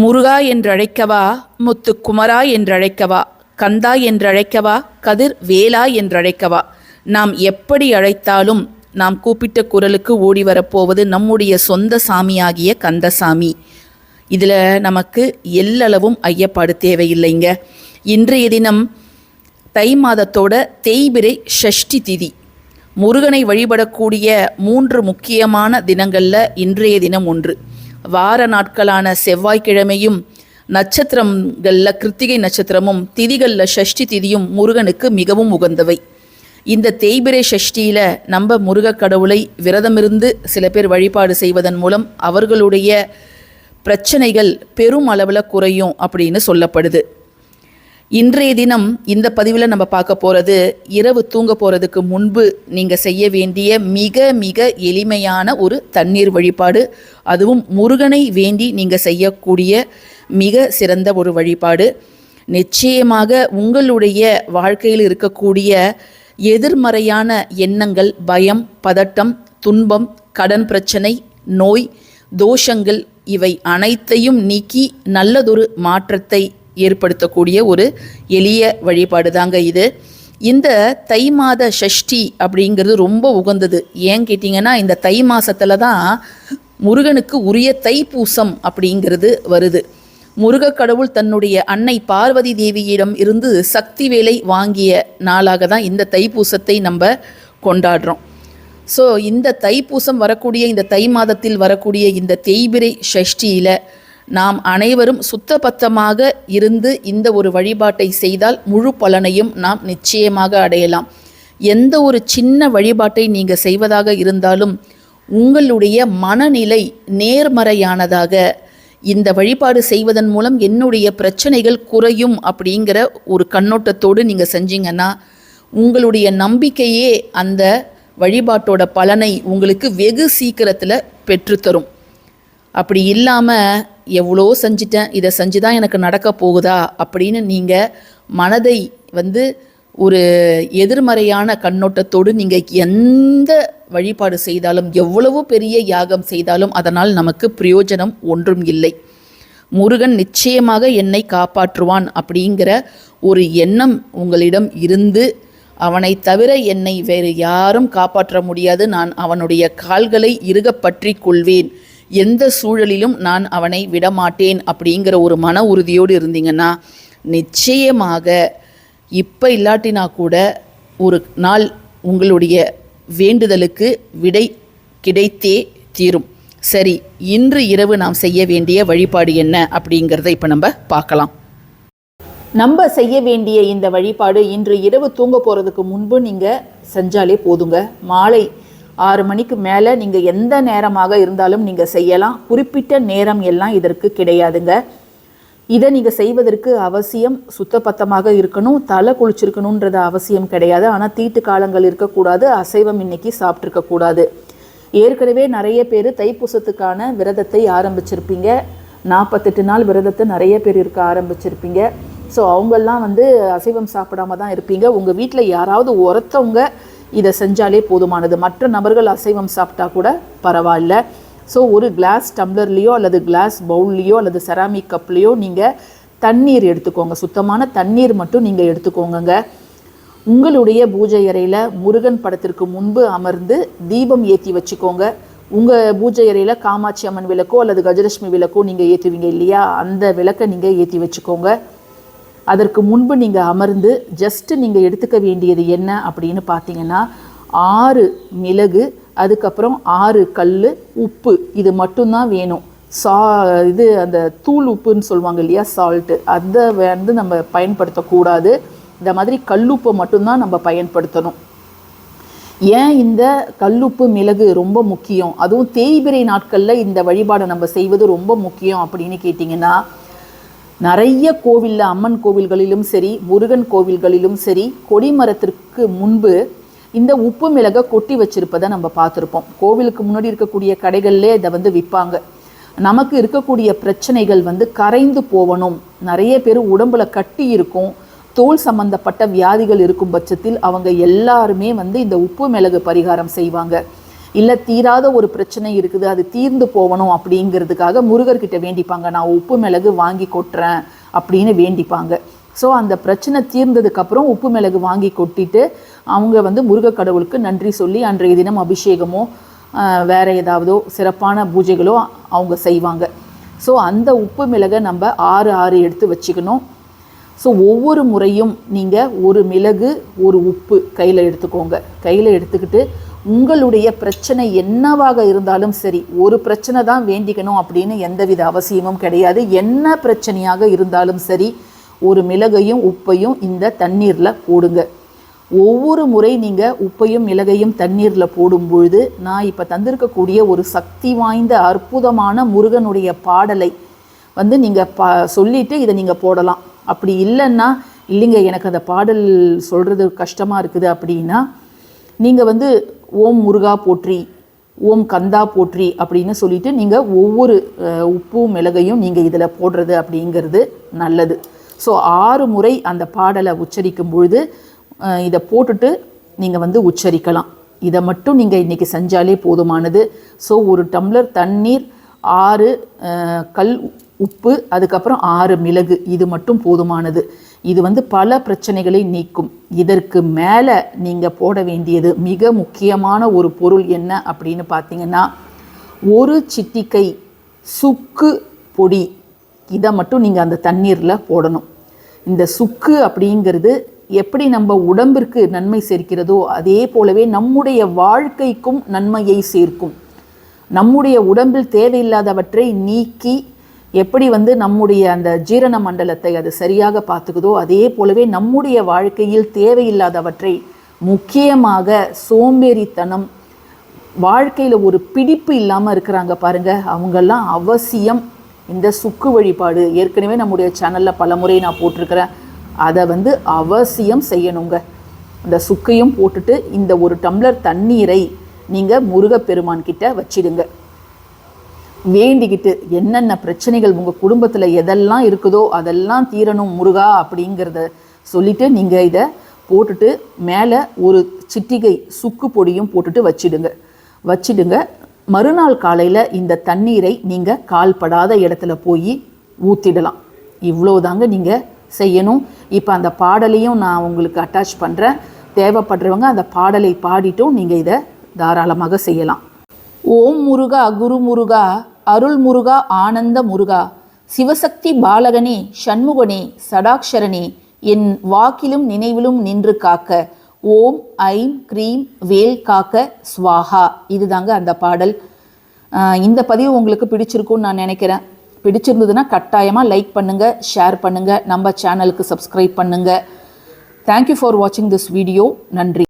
முருகா என்றழைக்கவா முத்துக்குமரா என்றழைக்கவா கந்தா என்றழைக்கவா கதிர் வேலா என்றழைக்கவா? நாம் எப்படி அழைத்தாலும் நாம் கூப்பிட்ட குரலுக்கு ஓடி வரப்போவது நம்முடைய சொந்த சாமியாகிய கந்தசாமி. இதில் நமக்கு எல்லளவும் ஐயப்பாடு தேவையில்லைங்க. இன்றைய தினம் தை மாதத்தோட தேய்பிரை ஷஷ்டி திதி. முருகனை வழிபடக்கூடிய மூன்று முக்கியமான தினங்களில் இன்றைய தினம் ஒன்று. வார நாட்களான செவ்வாய்க்கிழமையும் நட்சத்திரங்களில் கிருத்திகை நட்சத்திரமும் திதிகளில் ஷஷ்டி திதியும் முருகனுக்கு மிகவும் உகந்தவை. இந்த தேய்பிரை ஷஷ்டியில் நம்ம முருகக் கடவுளை விரதமிருந்து சில பேர் வழிபாடு செய்வதன் மூலம் அவர்களுடைய பிரச்சனைகள் பெரும் அளவில் குறையும் அப்படின்னு சொல்லப்படுது. இன்றைய தினம் இந்த பதிவில் நம்ம பார்க்க போகிறது இரவு தூங்க போகிறதுக்கு முன்பு நீங்கள் செய்ய வேண்டிய மிக மிக எளிமையான ஒரு தண்ணீர் வழிபாடு. அதுவும் முருகனை வேண்டி நீங்கள் செய்யக்கூடிய மிக சிறந்த ஒரு வழிபாடு. நிச்சயமாக உங்களுடைய வாழ்க்கையில் இருக்கக்கூடிய எதிர்மறையான எண்ணங்கள் பயம் பதட்டம் துன்பம் கடன் பிரச்சனை நோய் தோஷங்கள் இவை அனைத்தையும் நீக்கி நல்லதொரு மாற்றத்தை ஏற்படுத்தக்கூடிய ஒரு எளிய வழிபாடு தாங்க இது. இந்த தை மாத ஷஷ்டி அப்படிங்கிறது ரொம்ப உகந்தது. ஏன் கேட்டிங்கன்னா இந்த தை மாதத்தில் தான் முருகனுக்கு உரிய தைப்பூசம் அப்படிங்கிறது வருது. முருகக் கடவுள் தன்னுடைய அன்னை பார்வதி தேவியிடம் இருந்து சக்தி வேலை வாங்கிய நாளாக தான் இந்த தைப்பூசத்தை நம்ம கொண்டாடுறோம். ஸோ இந்த தைப்பூசம் வரக்கூடிய இந்த தை மாதத்தில் வரக்கூடிய இந்த தேய்பிரை ஷஷ்டியில் நாம் அனைவரும் சுத்தபத்தமாக இருந்து இந்த ஒரு வழிபாட்டை செய்தால் முழு பலனையும் நாம் நிச்சயமாக அடையலாம். எந்த ஒரு சின்ன வழிபாட்டை நீங்கள் செய்வதாக இருந்தாலும் உங்களுடைய மனநிலை நேர்மறையானதாக இந்த வழிபாடு செய்வதன் மூலம் என்னுடைய பிரச்சனைகள் குறையும் அப்படிங்கிற ஒரு கண்ணோட்டத்தோடு நீங்கள் செஞ்சீங்கன்னா உங்களுடைய நம்பிக்கையே அந்த வழிபாட்டோட பலனை உங்களுக்கு வெகு சீக்கிரத்தில் பெற்றுத்தரும். அப்படி இல்லாமல் எவ்வளோ செஞ்சிட்டேன் இதை செஞ்சு தான் எனக்கு நடக்க போகுதா அப்படின்னு நீங்கள் மனதை வந்து ஒரு எதிர்மறையான கண்ணோட்டத்தோடு நீங்கள் எந்த வழிபாடு செய்தாலும் எவ்வளவு பெரிய யாகம் செய்தாலும் அதனால் நமக்கு பிரயோஜனம் ஒன்றும் இல்லை. முருகன் நிச்சயமாக என்னை காப்பாற்றுவான் அப்படிங்கிற ஒரு எண்ணம் உங்களிடம் இருந்து அவனை தவிர என்னை வேறு யாரும் காப்பாற்ற முடியாது. நான் அவனுடைய கால்களை இறுக பற்றி கொள்வேன். எந்த சூழலிலும் நான் அவனை விடமாட்டேன் அப்படிங்கிற ஒரு மன உறுதியோடு இருந்தீங்கன்னா நிச்சயமாக இப்போ இல்லாட்டினா கூட ஒரு நாள் உங்களுடைய வேண்டுதலுக்கு விடை கிடைத்தே தீரும். சரி இன்று இரவு நாம் செய்ய வேண்டிய வழிபாடு என்ன அப்படிங்கிறத இப்போ நம்ம பார்க்கலாம். நம்ம செய்ய வேண்டிய இந்த வழிபாடு இன்று இரவு தூங்க போகிறதுக்கு முன்பு நீங்கள் செஞ்சாலே போதுங்க. மாலை ஆறு மணிக்கு மேலே நீங்கள் எந்த நேரமாக இருந்தாலும் நீங்கள் செய்யலாம். குறிப்பிட்ட நேரம் எல்லாம் இதற்கு கிடையாதுங்க. இதை நீங்கள் செய்வதற்கு அவசியம் சுத்தப்பத்தமாக இருக்கணும் தலை குளிச்சிருக்கணுன்றது அவசியம் கிடையாது. ஆனால் தீட்டு காலங்கள் இருக்கக்கூடாது அசைவம் இன்னைக்கு சாப்பிட்ருக்கக்கூடாது ஏற்கனவே நிறைய பேர் தைப்பூசத்துக்கான விரதத்தை ஆரம்பிச்சிருப்பீங்க. நாற்பத்தெட்டு நாள் விரதத்தை நிறைய பேர் இருக்க ஆரம்பிச்சிருப்பீங்க. ஸோ அவங்கெல்லாம் வந்து அசைவம் சாப்பிடாம தான் இருப்பீங்க. உங்கள் வீட்டில் யாராவது ஒருத்தவங்க இதை செஞ்சாலே போதுமானது. மற்ற நபர்கள் அசைவம் சாப்பிட்டா கூட பரவாயில்ல. ஸோ ஒரு கிளாஸ் டம்ளர்லேயோ அல்லது கிளாஸ் பவுல்லையோ அல்லது செராமிக் கப்லேயோ நீங்கள் தண்ணீர் எடுத்துக்கோங்க. சுத்தமான தண்ணீர் மட்டும் நீங்கள் எடுத்துக்கோங்கங்க. உங்களுடைய பூஜை அறையில் முருகன் படத்திற்கு முன்பு அமர்ந்து தீபம் ஏற்றி வச்சுக்கோங்க. உங்கள் பூஜை அறையில் காமாட்சி அம்மன் விளக்கோ அல்லது கஜலட்சுமி விளக்கோ நீங்கள் ஏற்றுவீங்க இல்லையா? அந்த விளக்கை நீங்கள் ஏற்றி வச்சுக்கோங்க. அதற்கு முன்பு நீங்கள் அமர்ந்து ஜஸ்ட்டு நீங்கள் எடுத்துக்க வேண்டியது என்ன அப்படின்னு பார்த்தீங்கன்னா ஆறு மிளகு அதுக்கப்புறம் ஆறு கல் உப்பு. இது மட்டும்தான் வேணும். சா இது அந்த தூள் உப்புன்னு சொல்லுவாங்க இல்லையா சால்ட்டு அதை வந்து நம்ம பயன்படுத்தக்கூடாது. இந்த மாதிரி கல்லுப்பை மட்டும்தான் நம்ம பயன்படுத்தணும். ஏன் இந்த கல்லுப்பு மிளகு ரொம்ப முக்கியம்? அதுவும் தேய்பிரை நாட்களில் இந்த வழிபாடை நம்ம செய்வது ரொம்ப முக்கியம் அப்படின்னு கேட்டிங்கன்னா நிறைய கோவிலில் அம்மன் கோவில்களிலும் சரி முருகன் கோவில்களிலும் சரி கொடிமரத்திற்கு முன்பு இந்த உப்பு மிளகை கொட்டி வச்சிருப்பதை நம்ம பார்த்துருப்போம். கோவிலுக்கு முன்னாடி இருக்கக்கூடிய கடைகள்லே இதை வந்து விற்பாங்க. நமக்கு இருக்கக்கூடிய பிரச்சனைகள் வந்து கரைந்து போகணும் நிறைய பேர் உடம்புல கட்டி இருக்கும். தோல் சம்பந்தப்பட்ட வியாதிகள் இருக்கும் பட்சத்தில் அவங்க எல்லாருமே வந்து இந்த உப்பு மிளகு பரிகாரம் செய்வாங்க. இல்லை தீராத ஒரு பிரச்சனை இருக்குது அது தீர்ந்து போகணும் அப்படிங்கிறதுக்காக முருகர்கிட்ட வேண்டிப்பாங்க. நான் உப்பு மிளகு வாங்கி கொட்டுறேன் அப்படின்னு வேண்டிப்பாங்க. ஸோ அந்த பிரச்சனை தீர்ந்ததுக்கப்புறம் உப்பு மிளகு வாங்கி கொட்டிட்டு அவங்க வந்து முருக கடவுளுக்கு நன்றி சொல்லி அன்றைய தினம் அபிஷேகமோ வேற ஏதாவதோ சிறப்பான பூஜைகளோ அவங்க செய்வாங்க. ஸோ அந்த உப்பு மிளகை நம்ம ஆறு ஆறு எடுத்து வச்சுக்கணும். ஸோ ஒவ்வொரு முறையும் நீங்கள் ஒரு மிளகு ஒரு உப்பு கையில் எடுத்துக்கோங்க. கையில் எடுத்துக்கிட்டு உங்களுடைய பிரச்சனை என்னவாக இருந்தாலும் சரி ஒரு பிரச்சனை தான் வேண்டிக்கணும் அப்படின்னு எந்தவித அவசியமும் கிடையாது. என்ன பிரச்சனையாக இருந்தாலும் சரி ஒரு மிளகையும் உப்பையும் இந்த தண்ணீரில் போடுங்க. ஒவ்வொரு முறை நீங்கள் உப்பையும் மிளகையும் தண்ணீரில் போடும் பொழுது நான் இப்போ தந்திருக்கக்கூடிய ஒரு சக்தி வாய்ந்த அற்புதமான முருகனுடைய பாடலை வந்து நீங்கள் பா சொல்லிவிட்டு இதை நீங்கள் போடலாம். அப்படி இல்லைன்னா இல்லைங்க எனக்கு அந்த பாடல் சொல்கிறது கஷ்டமாக இருக்குது அப்படின்னா நீங்கள் வந்து ஓம் முருகா போற்றி ஓம் கந்தா போற்றி அப்படின்னு சொல்லிட்டு நீங்கள் ஒவ்வொரு உப்பு மிளகையும் நீங்கள் இதில் போடுறது அப்படிங்கிறது நல்லது. ஸோ ஆறு முறை அந்த பாடலை உச்சரிக்கும் பொழுது இதை போட்டுட்டு நீங்கள் வந்து உச்சரிக்கலாம். இதை மட்டும் நீங்கள் இன்றைக்கி செஞ்சாலே போதுமானது. ஸோ ஒரு டம்ளர் தண்ணீர் ஆறு கல் உப்பு அதுக்கப்புறம் ஆறு மிளகு இது மட்டும் போதுமானது. இது வந்து பல பிரச்சனைகளை நீக்கும். இதற்கு மேலே நீங்கள் போட வேண்டியது மிக முக்கியமான ஒரு பொருள் என்ன அப்படின்னு பார்த்தீங்கன்னா ஒரு சிட்டிக்கை சுக்கு பொடி. இதை மட்டும் நீங்கள் அந்த தண்ணீரில் போடணும். இந்த சுக்கு அப்படிங்கிறது எப்படி நம்ம உடம்பிற்கு நன்மை சேர்க்கிறதோ அதே போலவே நம்முடைய வாழ்க்கைக்கும் நன்மையை சேர்க்கும். நம்முடைய உடம்பில் தேவையில்லாதவற்றை நீக்கி எப்படி வந்து நம்முடைய அந்த ஜீரண மண்டலத்தை அது சரியாக பார்த்துக்குதோ அதே போலவே நம்முடைய வாழ்க்கையில் தேவையில்லாதவற்றை முக்கியமாக சோம்பேறித்தனம் வாழ்க்கையில் ஒரு பிடிப்பு இல்லாமல் இருக்கிறாங்க பாருங்க. அவங்கெல்லாம் அவசியம். இந்த சுக்கு வழிபாடு. ஏற்கனவே நம்முடைய சேனலில் பல முறை நான் போட்டிருக்கிறேன். அதை வந்து அவசியம் செய்யணுங்க. அந்த சுக்கையும் போட்டுட்டு இந்த ஒரு டம்ளர் தண்ணீரை நீங்கள் முருகப்பெருமான் கிட்ட வச்சிடுங்க. வேண்டிக்கிட்டு என்னென்ன பிரச்சனைகள் உங்கள் குடும்பத்தில் எதெல்லாம் இருக்குதோ அதெல்லாம் தீரணும் முருகா அப்படிங்கிறத சொல்லிவிட்டு நீங்கள் இதை போட்டுட்டு மேலே ஒரு சிட்டிகை சுக்கு பொடியும் போட்டுட்டு வச்சிடுங்க. வச்சிடுங்க. மறுநாள் காலையில் இந்த தண்ணீரை நீங்கள் கால்படாத இடத்துல போய் ஊற்றிடலாம் இவ்வளோதாங்க நீங்கள் செய்யணும். இப்போ அந்த பாடலையும் நான் உங்களுக்கு அட்டாச் பண்ணுறேன் தேவைப்படுறவங்க அந்த பாடலை பாடிட்டும் நீங்கள் இதை தாராளமாக செய்யலாம். ஓம் முருகா குரு முருகா அருள் முருகா ஆனந்த முருகா. சிவசக்தி பாலகனே சண்முகனே சடாக்ஷரனே என் வாக்கிலும் நினைவிலும் நின்று காக்க. ஓம் ஐம் க்ரீம் வேல் காக்க ஸ்வாஹா இதுதாங்க அந்த பாடல். இந்த பதிவு உங்களுக்கு பிடிச்சிருக்கும்னு நான் நினைக்கிறேன். பிடிச்சிருந்ததுன்னா கட்டாயமாக லைக் பண்ணுங்கள் ஷேர் பண்ணுங்கள் நம்ம சேனலுக்கு சப்ஸ்கிரைப் பண்ணுங்கள் தேங்க்யூ ஃபார் வாட்சிங் திஸ் வீடியோ நன்றி.